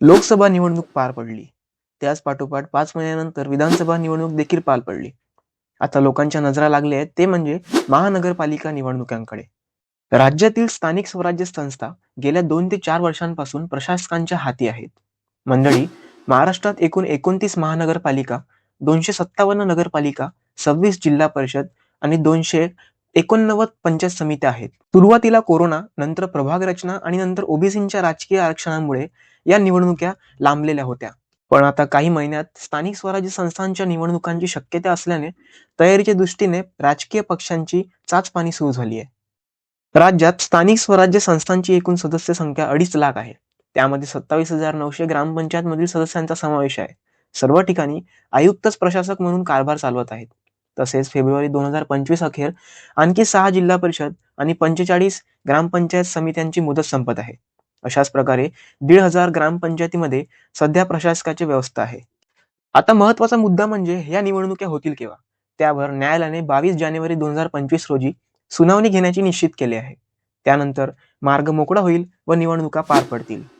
लोकसभा निवडणूक पार पडली. त्याच पाठोपाठ पाच महिन्यानंतर विधानसभा निवडणूक देखील पार पडली. आता लोकांच्या नजरा लागल्या आहेत ते म्हणजे महानगरपालिका निवडणुकांकडे. राज्यातील स्थानिक स्वराज्य संस्था गेल्या दोन ते चार वर्षांपासून प्रशासकांच्या हाती आहेत. मंडळी महाराष्ट्रात एकूण एकोणतीस महानगरपालिका दोनशे सत्तावन्न नगरपालिका सव्वीस जिल्हा परिषद आणि दोनशे एकोणनव्वद पंचायत समित्या आहेत. सुरुवातीला कोरोना नंतर प्रभाग रचना आणि नंतर ओबीसींच्या राजकीय आरक्षणामुळे या निवडणुक्या लांबलेल्या होत्या. पण आता काही महिन्यात स्थानिक स्वराज्य संस्थांच्या निवडणुकांची शक्यता असल्याने तयारीच्या दृष्टीने राजकीय पक्षांची चाचपाणी सुरू झाली आहे. राज्यात स्थानिक स्वराज्य संस्थांची एकूण सदस्य संख्या अडीच लाख आहे. त्यामध्ये सत्तावीस हजार नऊशे ग्रामपंचायत मधील सदस्यांचा समावेश आहे. सर्व ठिकाणी आयुक्तच प्रशासक म्हणून कारभार चालवत आहेत. तसेच फेब्रुवारी दोन हजार पंचवीस अखेर आणखी सहा जिल्हा परिषद आणि पंचेचाळीस ग्रामपंचायत समित्यांची मुदत संपत आहे. अशाच प्रकारे दीड हजार ग्रामपंचायतीमध्ये सध्या प्रशासकाची व्यवस्था आहे. आता महत्त्वाचा मुद्दा म्हणजे या निवडणुका होतील केव्हा? त्यावर न्यायालयाने बावीस जानेवारी दोन हजार पंचवीस रोजी सुनावणी घेण्याची निश्चित केले आहे. त्यानंतर मार्ग मोकळा होईल व निवडणुका पार पडतील.